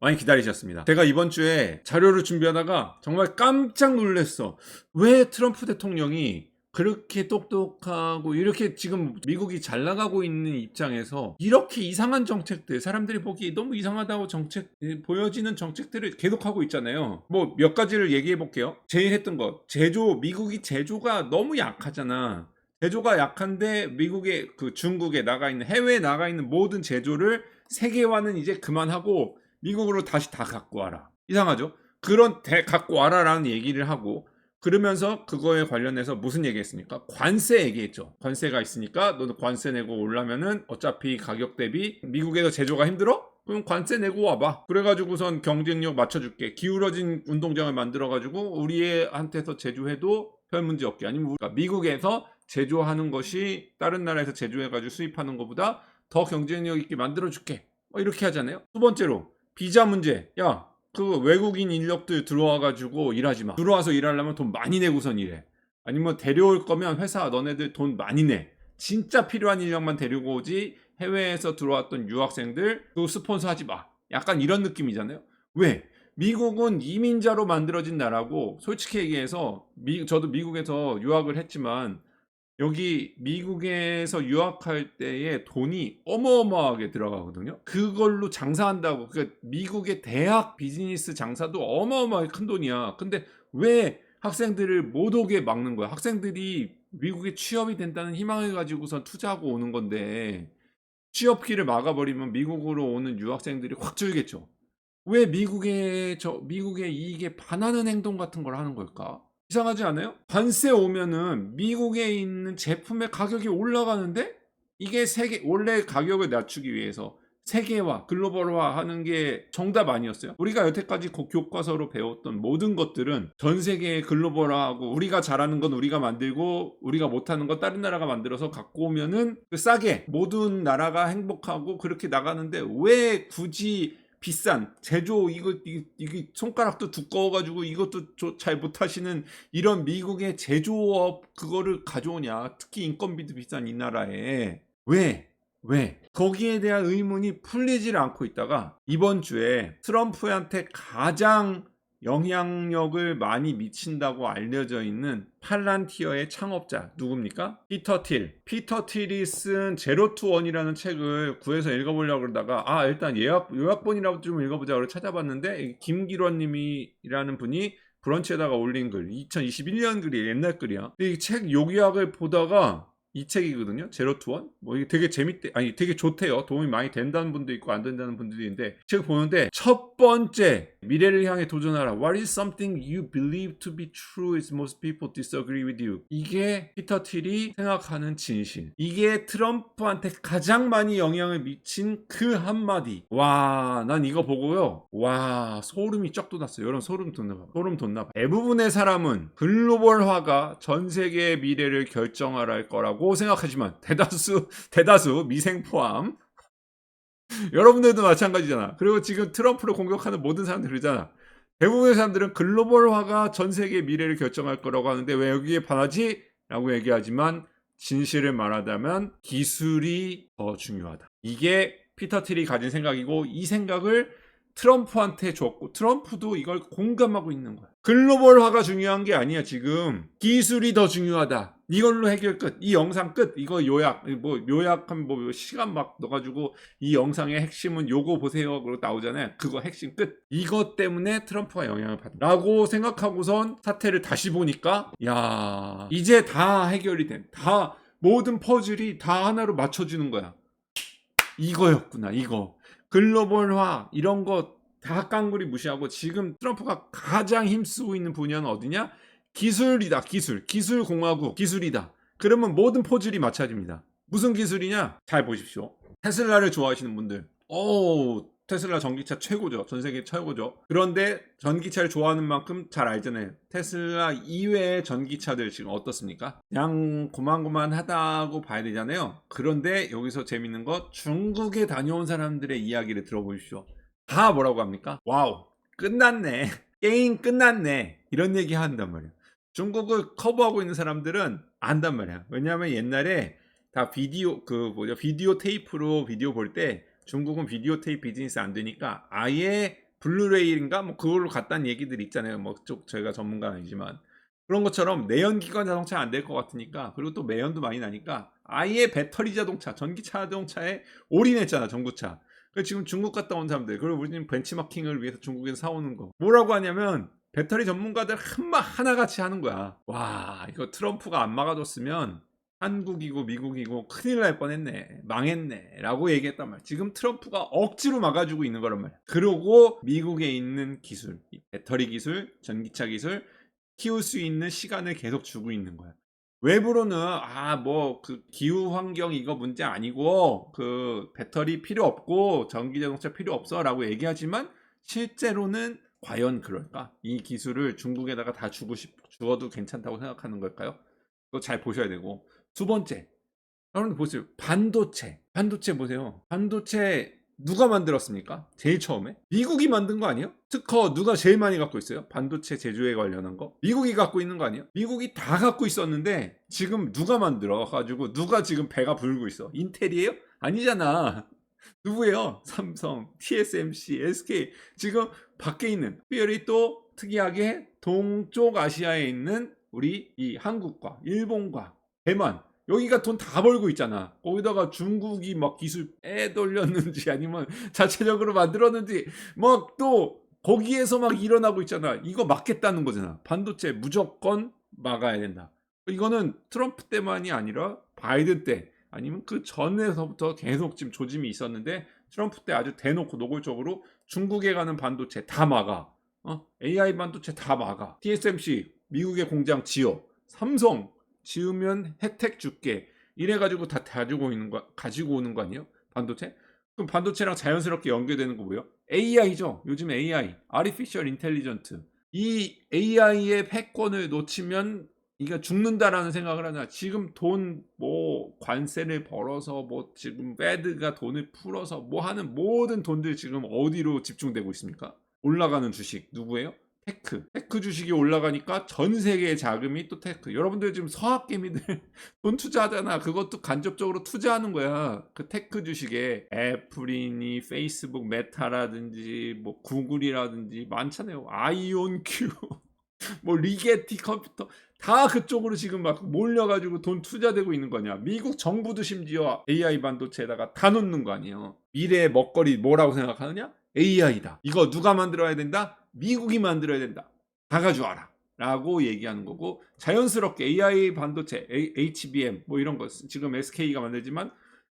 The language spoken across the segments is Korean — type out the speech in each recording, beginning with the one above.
많이 기다리셨습니다. 제가 이번 주에 자료를 준비하다가 정말 깜짝 놀랐어. 왜 트럼프 대통령이 그렇게 똑똑하고 이렇게 지금 미국이 잘 나가고 있는 입장에서 이렇게 이상한 정책들 사람들이 보기 너무 이상하다고 정책 예, 보여지는 정책들을 계속하고 있잖아요. 뭐 몇 가지를 얘기해 볼게요. 제일 했던 것 제조 미국이 제조가 너무 약하잖아. 제조가 약한데 미국의 그 중국에 나가 있는 해외에 나가 있는 모든 제조를 세계화는 이제 그만하고 미국으로 다시 다 갖고 와라. 이상하죠? 그런 대 갖고 와라라는 얘기를 하고 그러면서 그거에 관련해서 무슨 얘기했습니까? 관세 얘기했죠. 관세가 있으니까 너는 관세 내고 올라면은 어차피 가격 대비 미국에서 제조가 힘들어? 그럼 관세 내고 와봐. 그래가지고선 경쟁력 맞춰줄게. 기울어진 운동장을 만들어가지고 우리한테서 제조해도 별 문제 없게. 아니면 우리가 미국에서 제조하는 것이 다른 나라에서 제조해가지고 수입하는 것보다 더 경쟁력 있게 만들어줄게. 어, 이렇게 하잖아요. 두 번째로 비자 문제. 야, 그 외국인 인력들 들어와가지고 일하지 마. 들어와서 일하려면 돈 많이 내고선 일해. 아니면 데려올 거면 회사 너네들 돈 많이 내. 진짜 필요한 인력만 데리고 오지 해외에서 들어왔던 유학생들 그 스폰서 하지 마. 약간 이런 느낌이잖아요. 왜? 미국은 이민자로 만들어진 나라고 솔직히 얘기해서 미, 저도 미국에서 유학을 했지만 여기 미국에서 유학할 때에 돈이 어마어마하게 들어가거든요. 그걸로 장사한다고. 그러니까 미국의 대학 비즈니스 장사도 어마어마하게 큰 돈이야. 근데 왜 학생들을 못 오게 막는 거야? 학생들이 미국에 취업이 된다는 희망을 가지고선 투자하고 오는 건데 취업기를 막아버리면 미국으로 오는 유학생들이 확 줄겠죠. 왜 미국의 저 미국의 이익에 반하는 행동 같은 걸 하는 걸까? 이상하지 않아요? 관세 오면은 미국에 있는 제품의 가격이 올라가는데 이게 세계 원래 가격을 낮추기 위해서 세계화, 글로벌화 하는 게 정답 아니었어요? 우리가 여태까지 그 교과서로 배웠던 모든 것들은 전 세계에 글로벌화하고 우리가 잘하는 건 우리가 만들고 우리가 못하는 건 다른 나라가 만들어서 갖고 오면은 그 싸게 모든 나라가 행복하고 그렇게 나가는데 왜 굳이 비싼 제조 이거 이게, 손가락도 두꺼워가지고 이것도 조- 잘 못하시는 이런 미국의 제조업 그거를 가져오냐. 특히 인건비도 비싼 이 나라에. 왜? 왜? 거기에 대한 의문이 풀리질 않고 있다가 이번 주에 트럼프한테 가장 영향력을 많이 미친다고 알려져 있는 팔란티어의 창업자 누굽니까? 피터 틸. 피터 틸이 쓴 제로 투 원이라는 책을 구해서 읽어보려고 그러다가 아 일단 예약 요약본이라도 좀 읽어보자 고 김기론 님이라는 분이 브런치에다가 올린 글 2021년 글이 옛날 글이야. 이 책 요약을 보다가 이 책이거든요. 제로 투 원. 뭐 이게 되게 재밌대. 아니 되게 좋대요. 도움이 많이 된다는 분도 있고 안 된다는 분들도 있는데 책 보는데 첫 번째 미래를 향해 도전하라. What is something you believe to be true is most people disagree with you. 이게 피터 틸이 생각하는 진실. 이게 트럼프한테 가장 많이 영향을 미친 그 한마디. 와, 난 이거 보고요. 와, 소름이 쫙 돋았어요. 여러분 소름 돋나 봐. 소름 돋나 봐. 대부분의 사람은 글로벌화가 전 세계의 미래를 결정할 거라고 생각하지만 대다수 대다수 미생 포함 여러분들도 마찬가지잖아. 그리고 지금 트럼프를 공격하는 모든 사람들 그러잖아. 대부분의 사람들은 글로벌화가 전 세계의 미래를 결정할 거라고 하는데 왜 여기에 반하지? 라고 얘기하지만 진실을 말하자면 기술이 더 중요하다. 이게 피터 틸이 가진 생각이고 이 생각을 트럼프한테 줬고 트럼프도 이걸 공감하고 있는 거야. 글로벌화가 중요한 게 아니야 지금 기술이 더 중요하다. 이걸로 해결 끝. 이 영상 끝. 이거 요약 뭐 요약한 뭐 시간 막 넣어가지고 이 영상의 핵심은 요거 보세요. 그러고 나오잖아요. 그거 핵심 끝. 이것 때문에 트럼프가 영향을 받는다라고 생각하고선 사태를 다시 보니까 야 이제 다 해결이 된. 다 모든 퍼즐이 다 하나로 맞춰주는 거야. 이거였구나 이거. 글로벌화 이런 거 다 깡그리 무시하고 지금 트럼프가 가장 힘쓰고 있는 분야는 어디냐? 기술이다 기술. 기술 공화국 기술이다. 그러면 모든 포즐이 맞춰집니다. 무슨 기술이냐? 잘 보십시오. 테슬라를 좋아하시는 분들. 오 테슬라 전기차 최고죠. 전 세계 최고죠. 그런데 전기차를 좋아하는 만큼 잘 알잖아요. 테슬라 이외의 전기차들 지금 어떻습니까? 그냥 고만고만하다고 봐야 되잖아요. 그런데 여기서 재밌는 거 중국에 다녀온 사람들의 이야기를 들어보십시오. 다 뭐라고 합니까? 와우 끝났네. 게임 끝났네. 이런 얘기 한단 말이에요. 중국을 커버하고 있는 사람들은 안단 말이야. 왜냐하면 옛날에 다 비디오 그 뭐죠? 비디오 테이프로 비디오 볼 때 중국은 비디오 테이프 비즈니스 안 되니까 아예 블루레이인가 뭐 그걸로 갔다는 얘기들 있잖아요. 뭐쪽 저희가 전문가는 아니지만 그런 것처럼 내연기관 자동차 안 될 것 같으니까 그리고 또 매연도 많이 나니까 아예 배터리 자동차, 전기차 자동차에 올인했잖아 전구차. 그 지금 중국 갔다 온 사람들 그리고 우리는 벤치마킹을 위해서 중국에서 사오는 거 뭐라고 하냐면 배터리 전문가들 한마 하나같이 하는 거야. 와 이거 트럼프가 안 막아줬으면 한국이고 미국이고 큰일 날 뻔했네 망했네 라고 얘기했단 말이야. 지금 트럼프가 억지로 막아주고 있는 거란 말이야. 그러고 미국에 있는 기술 이 배터리 기술 전기차 기술 키울 수 있는 시간을 계속 주고 있는 거야. 외부로는 아 뭐 그 기후 환경 이거 문제 아니고 그 배터리 필요 없고 전기 자동차 필요 없어 라고 얘기하지만 실제로는 과연 그럴까? 이 기술을 중국에다가 다 주고 싶 주어도 괜찮다고 생각하는 걸까요? 그거 잘 보셔야 되고 두 번째 여러분들 보세요 반도체 반도체 보세요 반도체 누가 만들었습니까? 제일 처음에 미국이 만든 거 아니에요? 특허 누가 제일 많이 갖고 있어요? 반도체 제조에 관련한 거 미국이 갖고 있는 거 아니에요? 미국이 다 갖고 있었는데 지금 누가 만들어 가지고 누가 지금 배가 불고 있어? 인텔이에요? 아니잖아 누구예요? 삼성, TSMC, SK 지금 밖에 있는 특별히 또 특이하게 동쪽 아시아에 있는 우리 이 한국과 일본과 대만 여기가 돈 다 벌고 있잖아. 거기다가 중국이 막 기술 빼돌렸는지 아니면 자체적으로 만들었는지 막 또 거기에서 막 일어나고 있잖아. 이거 막겠다는 거잖아. 반도체 무조건 막아야 된다. 이거는 트럼프 때만이 아니라 바이든 때 아니면 그 전에서부터 계속 지금 조짐이 있었는데 트럼프 때 아주 대놓고 노골적으로 중국에 가는 반도체 다 막아. 어? AI 반도체 다 막아. TSMC 미국의 공장 지어. 삼성 지으면 혜택 줄게. 이래 가지고 다 가지고 있는 거 가지고 오는 거 아니에요? 반도체? 그럼 반도체랑 자연스럽게 연결되는 거 뭐예요? AI죠. 요즘 AI, Artificial Intelligence. 이 AI의 패권을 놓치면 이게 죽는다라는 생각을 하나. 지금 돈 뭐 관세를 벌어서 뭐 지금 패드가 돈을 풀어서 뭐 하는 모든 돈들 지금 어디로 집중되고 있습니까? 올라가는 주식 누구예요? 테크. 테크 주식이 올라가니까 전 세계의 자금이 또 테크. 여러분들 지금 서학개미들 돈 투자하잖아. 그것도 간접적으로 투자하는 거야. 그 테크 주식에 애플이니 페이스북 메타라든지 뭐 구글이라든지 많잖아요. 아이온큐. 뭐 리게티 컴퓨터 다 그쪽으로 지금 막 몰려가지고 돈 투자되고 있는 거냐. 미국 정부도 심지어 AI 반도체에다가 다 놓는 거 아니에요. 미래의 먹거리 뭐라고 생각하느냐? AI다. 이거 누가 만들어야 된다? 미국이 만들어야 된다. 다 가져와라. 라고 얘기하는 거고 자연스럽게 AI 반도체, HBM 뭐 이런 거 지금 SK가 만들지만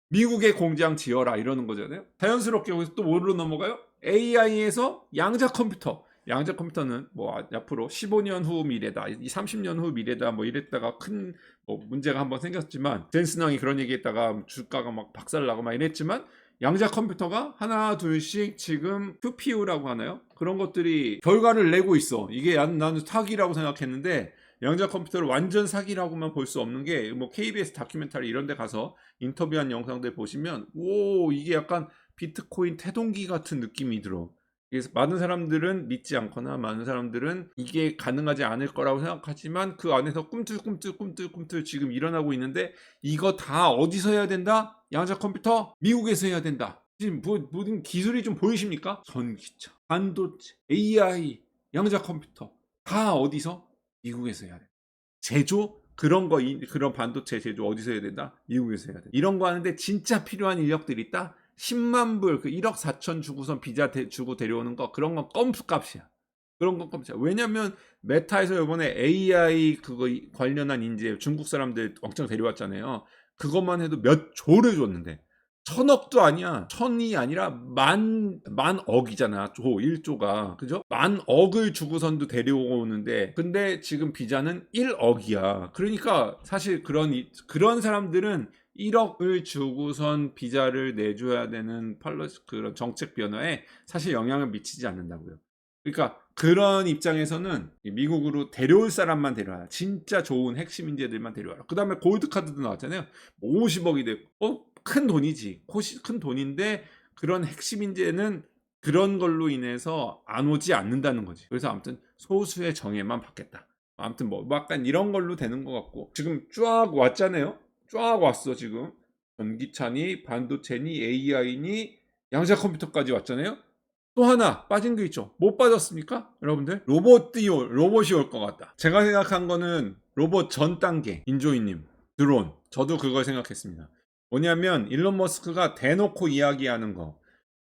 미국의 공장 지어라 이러는 거잖아요. 자연스럽게 여기서 또 뭐로 넘어가요? AI에서 양자 컴퓨터. 양자 컴퓨터는 뭐 아- 앞으로 15년 후 미래다, 이 30년 후 미래다 뭐 이랬다가 큰 뭐 문제가 한번 생겼지만 젠슨왕이 그런 얘기했다가 주가가 막 박살나고 막 이랬지만 양자 컴퓨터가 하나 둘씩 지금 QPU라고 하나요? 그런 것들이 결과를 내고 있어. 이게 난- 나는 사기라고 생각했는데 양자 컴퓨터를 완전 사기라고만 볼 수 없는 게 뭐 KBS 다큐멘터리 이런 데 가서 인터뷰한 영상들 보시면 오 이게 약간 비트코인 태동기 같은 느낌이 들어. 그래서 많은 사람들은 믿지 않거나 많은 사람들은 이게 가능하지 않을 거라고 생각하지만 그 안에서 꿈틀꿈틀 꿈틀꿈틀 지금 일어나고 있는데 이거 다 어디서 해야 된다? 양자 컴퓨터 미국에서 해야 된다. 지금 뭐, 모든 기술이 좀 보이십니까? 전기차, 반도체, AI, 양자 컴퓨터 다 어디서? 미국에서 해야 돼. 제조 그런 거 이- 그런 반도체 제조 어디서 해야 된다? 미국에서 해야 돼. 이런 거 하는데 진짜 필요한 인력들이 있다. 10만 불, 그 1억 4천 주고선 비자 대- 주고 데려오는 거 그런 건 껌프 값이야. 그런 건 껌이야. 왜냐면 메타에서 이번에 AI 그거 이- 관련한 인재 중국 사람들 엄청 데려왔잖아요. 그것만 해도 몇 조를 줬는데 천억도 아니야. 천이 아니라 만, 만 억이잖아. 조, 1조가. 그죠? 만 억을 주고선도 데려오는데, 근데 지금 비자는 1억이야. 그러니까 사실 그런, 이- 그런 사람들은 1억을 주고선 비자를 내줘야 되는 팔러스, 그런 정책 변화에 사실 영향을 미치지 않는다고요. 그러니까 그런 입장에서는 미국으로 데려올 사람만 데려와라. 진짜 좋은 핵심 인재들만 데려와라. 그 다음에 골드카드도 나왔잖아요. 50억이 되고, 어? 큰 돈이지. 큰 돈인데 그런 핵심 인재는 그런 걸로 인해서 안 오지 않는다는 거지. 그래서 아무튼 소수의 정예만 받겠다. 아무튼 뭐 약간 이런 걸로 되는 것 같고 지금 쫙 왔잖아요. 쫙 왔어 지금. 전기차니 반도체니 AI니 양자 컴퓨터까지 왔잖아요. 또 하나 빠진 게 있죠. 못 빠졌습니까? 여러분들? 로봇이, 올- 로봇이 올 것 같다. 제가 생각한 거는 로봇 전 단계, 인조이님, 드론. 저도 그걸 생각했습니다. 뭐냐면, 일론 머스크가 대놓고 이야기하는 거.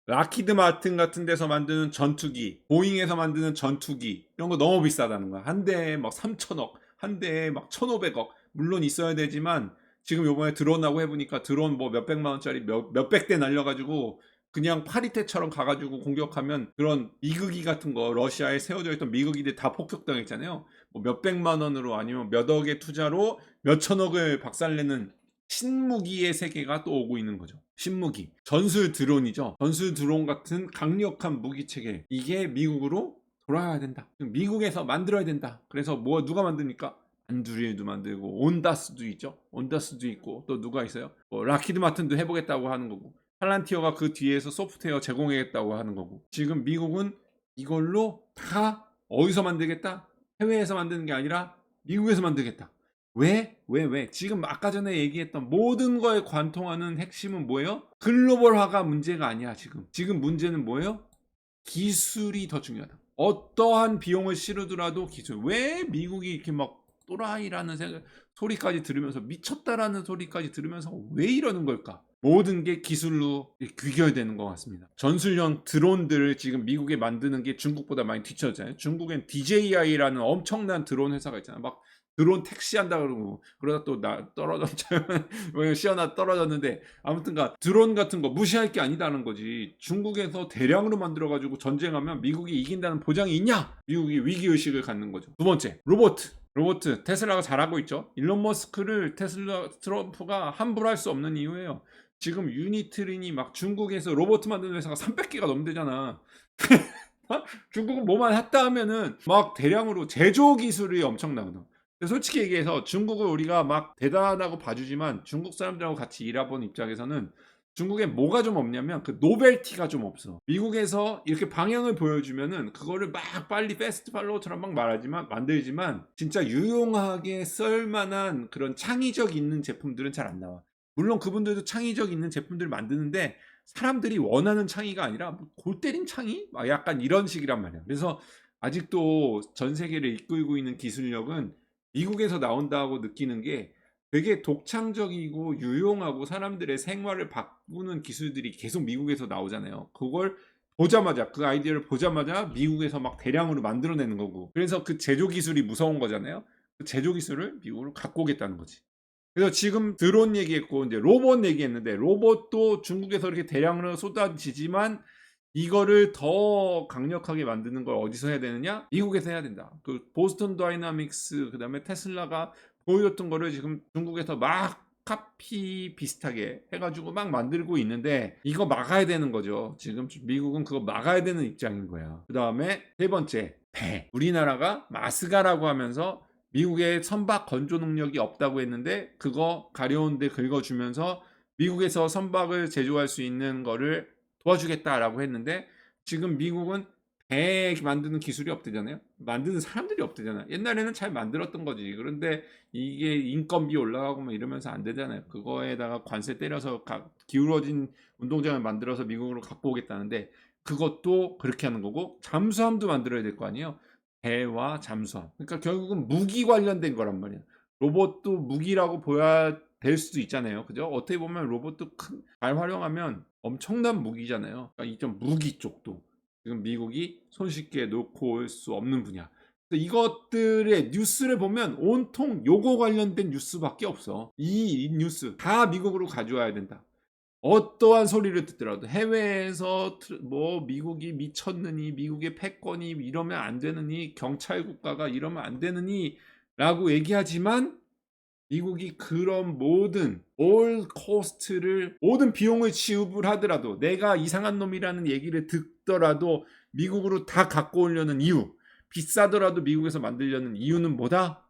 라키드 마틴 같은 데서 만드는 전투기, 보잉에서 만드는 전투기, 이런 거 너무 비싸다는 거야. 한 대에 막 3천억, 한 대에 막 1,500억. 물론 있어야 되지만, 지금 요번에 드론하고 해보니까 드론 뭐 몇백만 원짜리 몇, 몇백 대 날려가지고 그냥 파리테처럼 가가지고 공격하면 그런 미국이 같은 거 러시아에 세워져 있던 미국이들 다 폭격당했잖아요. 뭐 몇백만 원으로 아니면 몇 억의 투자로 몇천억을 박살내는 신무기의 세계가 또 오고 있는 거죠. 신무기. 전술 드론이죠. 전술 드론 같은 강력한 무기 체계. 이게 미국으로 돌아야 된다. 미국에서 만들어야 된다. 그래서 뭐 누가 만듭니까? 안드리에도 만들고 온다스도 있죠. 온다스도 있고 또 누가 있어요? 뭐 라키드 마틴도 해보겠다고 하는 거고 팔란티어가 그 뒤에서 소프트웨어 제공하겠다고 하는 거고 지금 미국은 이걸로 다 어디서 만들겠다? 해외에서 만드는 게 아니라 미국에서 만들겠다. 왜? 왜? 왜? 지금 아까 전에 얘기했던 모든 거에 관통하는 핵심은 뭐예요? 글로벌화가 문제가 아니야 지금. 지금 문제는 뭐예요? 기술이 더 중요하다. 어떠한 비용을 치르더라도 기술. 왜 미국이 이렇게 막 또라이라는 생각, 소리까지 들으면서 미쳤다라는 소리까지 들으면서 왜 이러는 걸까? 모든 게 기술로 귀결되는 것 같습니다. 전술형 드론들을 지금 미국에 만드는 게 중국보다 많이 뒤쳐잖아요. 중국엔 DJI라는 엄청난 드론 회사가 있잖아요. 막 드론 택시 한다 그러고 그러다 또 나 떨어졌잖아요. 뭐 시원하 떨어졌는데 아무튼가 드론 같은 거 무시할 게 아니다는 거지. 중국에서 대량으로 만들어 가지고 전쟁하면 미국이 이긴다는 보장이 있냐? 미국이 위기 의식을 갖는 거죠. 두 번째 로봇. 로봇 테슬라가 잘하고 있죠. 일론 머스크를 테슬라 트럼프가 함부로 할 수 없는 이유예요. 지금 유니트린이 막 중국에서 로봇 만드는 회사가 300개가 넘대잖아. 중국은 뭐만 했다 하면은 막 대량으로 제조 기술이 엄청나거든. 솔직히 얘기해서 중국을 우리가 막 대단하다고 봐주지만 중국 사람들하고 같이 일해본 입장에서는 중국에 뭐가 좀 없냐면 그 노벨티가 좀 없어. 미국에서 이렇게 방향을 보여주면은 그거를 막 빨리 패스트 팔로우처럼 막 말하지만 만들지만 진짜 유용하게 쓸만한 그런 창의적 있는 제품들은 잘 안 나와. 물론 그분들도 창의적 있는 제품들을 만드는데 사람들이 원하는 창의가 아니라 뭐골 때린 창의? 막 약간 이런 식이란 말이야. 그래서 아직도 전 세계를 이끌고 있는 기술력은 미국에서 나온다고 느끼는 게 되게 독창적이고 유용하고 사람들의 생활을 바꾸는 기술들이 계속 미국에서 나오잖아요. 그걸 보자마자 그 아이디어를 보자마자 미국에서 막 대량으로 만들어내는 거고 그래서 그 제조 기술이 무서운 거잖아요. 그 제조 기술을 미국으로 갖고 오겠다는 거지. 그래서 지금 드론 얘기했고 이제 로봇 얘기했는데 로봇도 중국에서 이렇게 대량으로 쏟아지지만 이거를 더 강력하게 만드는 걸 어디서 해야 되느냐? 미국에서 해야 된다. 그 보스턴 다이나믹스 그다음에 테슬라가 보여줬던 거를 지금 중국에서 막 카피 비슷하게 해가지고 막 만들고 있는데 이거 막아야 되는 거죠. 지금 미국은 그거 막아야 되는 입장인 거야. 그 다음에 세 번째 배. 우리나라가 마스가라고 하면서 미국의 선박 건조 능력이 없다고 했는데 그거 가려운데 긁어주면서 미국에서 선박을 제조할 수 있는 거를 도와주겠다라고 했는데 지금 미국은 배 만드는 기술이 없대잖아요. 만드는 사람들이 없대잖아요. 옛날에는 잘 만들었던 거지. 그런데 이게 인건비 올라가고 막 이러면서 안 되잖아요. 그거에다가 관세 때려서 가- 기울어진 운동장을 만들어서 미국으로 갖고 오겠다는데 그것도 그렇게 하는 거고 잠수함도 만들어야 될 거 아니에요. 배와 잠수함. 그러니까 결국은 무기 관련된 거란 말이야. 로봇도 무기라고 보야 될 수도 있잖아요. 그죠? 어떻게 보면 로봇도 큰, 잘 활용하면 엄청난 무기잖아요. 그러니까 이좀 무기 쪽도 지금 미국이 손쉽게 놓고 올 수 없는 분야. 이것들의 뉴스를 보면 온통 요거 관련된 뉴스밖에 없어. 이, 이 뉴스 다 미국으로 가져와야 된다. 어떠한 소리를 듣더라도 해외에서 트- 뭐 미국이 미쳤느니 미국의 패권이 이러면 안 되느니 경찰 국가가 이러면 안 되느니 라고 얘기하지만 미국이 그런 모든 올 코스트를 모든 비용을 지급을 하더라도 내가 이상한 놈이라는 얘기를 듣더라도 미국으로 다 갖고 오려는 이유 비싸더라도 미국에서 만들려는 이유는 뭐다?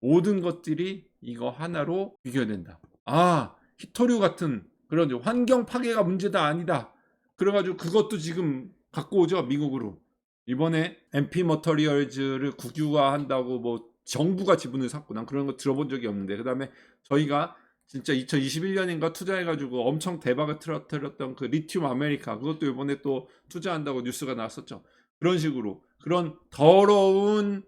모든 것들이 이거 하나로 비교된다. 아 히토류 같은 그런 환경 파괴가 문제다 아니다. 그래가지고 그것도 지금 갖고 오죠 미국으로. 이번에 MP 머터리얼즈를 국유화한다고 뭐 정부가 지분을 샀고 난 그런 거 들어본 적이 없는데 그 다음에 저희가 진짜 2021년인가 투자해가지고 엄청 대박을 틀어뜨렸던 그 리튬 아메리카 그것도 이번에 또 투자한다고 뉴스가 나왔었죠. 그런 식으로 그런 더러운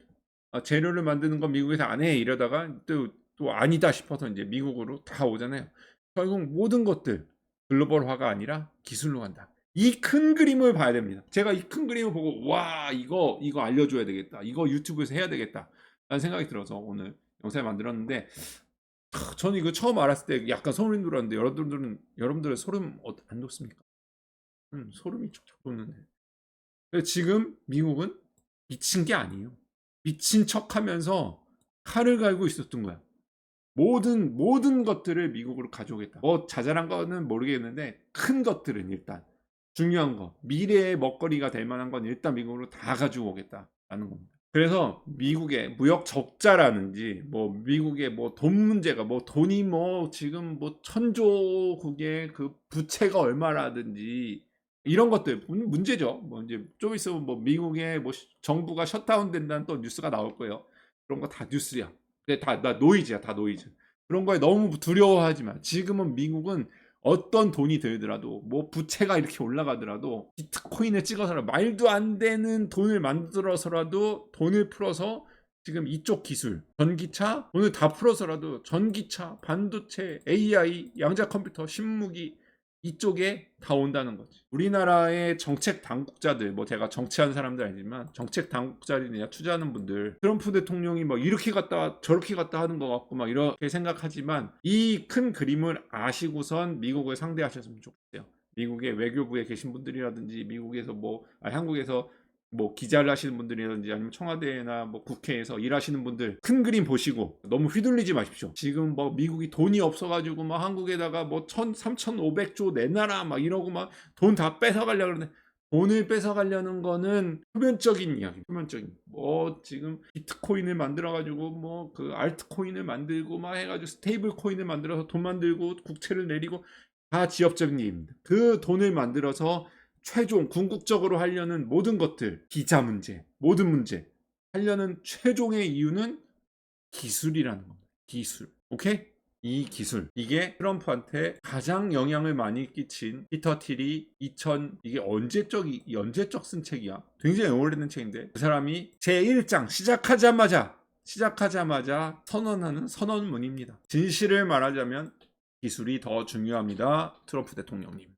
아, 재료를 만드는 건 미국에서 안 해 이러다가 또, 또 아니다 싶어서 이제 미국으로 다 오잖아요. 결국 모든 것들 글로벌화가 아니라 기술로 간다. 이 큰 그림을 봐야 됩니다. 제가 이 큰 그림을 보고 와 이거 이거 알려줘야 되겠다. 이거 유튜브에서 해야 되겠다. 라는 생각이 들어서 오늘 영상을 만들었는데 하, 저는 이거 처음 알았을 때 약간 소름 돋았는데 여러분들은 여러분들의 소름 어- 안 돋습니까? 음, 소름이 촉촉 돋는데. 지금 미국은 미친 게 아니에요. 미친 척하면서 칼을 갈고 있었던 거야. 모든 모든 것들을 미국으로 가져오겠다. 뭐 자잘한 거는 모르겠는데 큰 것들은 일단 중요한 거 미래의 먹거리가 될 만한 건 일단 미국으로 다 가지고 오겠다라는 겁니다. 그래서 미국의 무역 적자라는지 뭐 미국의 뭐 돈 문제가 뭐 돈이 뭐 지금 뭐 천조국의 그 부채가 얼마라든지 이런 것들 문- 문제죠. 뭐 이제 좀 있으면 뭐 미국의 뭐 시- 정부가 셧다운 된다는 또 뉴스가 나올 거예요. 그런 거 다 뉴스야. 근데 다, 다 노이즈야, 다 노이즈. 그런 거에 너무 두려워하지만 지금은 미국은 어떤 돈이 들더라도 뭐 부채가 이렇게 올라가더라도 비트코인을 찍어서라도 말도 안 되는 돈을 만들어서라도 돈을 풀어서 지금 이쪽 기술 전기차 돈을 다 풀어서라도 전기차 반도체 AI 양자 컴퓨터 신무기 이쪽에 다 온다는 거지. 우리나라의 정책 당국자들, 뭐 제가 정치하는 사람들 아니지만 정책 당국자들이나 투자하는 분들, 트럼프 대통령이 뭐 이렇게 갔다 저렇게 갔다 하는 것 같고 막 이렇게 생각하지만 이 큰 그림을 아시고선 미국을 상대하셨으면 좋겠어요. 미국의 외교부에 계신 분들이라든지 미국에서 뭐 아니, 한국에서 뭐 기자를 하시는 분들이라든지 아니면 청와대나 뭐 국회에서 일하시는 분들 큰 그림 보시고 너무 휘둘리지 마십시오. 지금 뭐 미국이 돈이 없어가지고 뭐 한국에다가 뭐 천, 삼천오백 조 내놔라 막 이러고 막 돈 다 뺏어가려 그러는데 돈을 뺏어가려는 거는 표면적인 이야기, 표면적인. 뭐 지금 비트코인을 만들어가지고 뭐 그 알트코인을 만들고 막 해가지고 스테이블 코인을 만들어서 돈 만들고 국채를 내리고 다 지역적인 얘기입니다. 그 돈을 만들어서 최종 궁극적으로 하려는 모든 것들 비자 문제 모든 문제 하려는 최종의 이유는 기술이라는 겁니다. 기술. 오케이? 이 기술 이게 트럼프한테 가장 영향을 많이 끼친 피터 틸이 2000 이게 언제적 이- 언제적 쓴 책이야 굉장히 오래된 책인데 그 사람이 제 1장 시작하자마자 시작하자마자 선언하는 선언문입니다 진실을 말하자면 기술이 더 중요합니다 트럼프 대통령님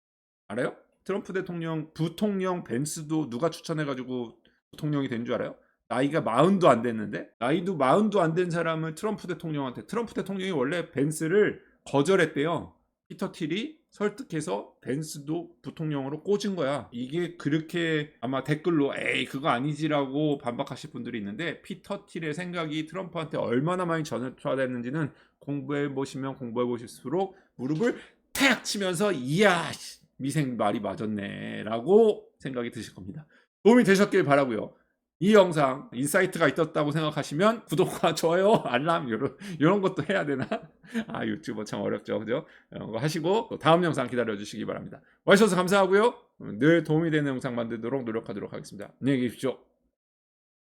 알아요? 트럼프 대통령 부통령 벤스도 누가 추천해가지고 부통령이 된 줄 알아요? 나이가 마흔도 안 됐는데 나이도 마흔도 안 된 사람을 트럼프 대통령한테 트럼프 대통령이 원래 벤스를 거절했대요. 피터 틸이 설득해서 벤스도 부통령으로 꽂은 거야. 이게 그렇게 아마 댓글로 에이 그거 아니지라고 반박하실 분들이 있는데 피터 틸의 생각이 트럼프한테 얼마나 많이 전달됐는지는 공부해 보시면 공부해 보실수록 무릎을 탁 치면서 이야 씨, 미생 말이 맞았네라고 생각이 드실 겁니다. 도움이 되셨길 바라고요. 이 영상 인사이트가 있었다고 생각하시면 구독과 좋아요, 알람 이런 이런 것도 해야 되나? 아 유튜버 참 어렵죠, 그죠? 이런 거 하시고 또 다음 영상 기다려 주시기 바랍니다. 와주셔서 감사하고요. 늘 도움이 되는 영상 만들도록 노력하도록 하겠습니다. 안녕히 계십시오.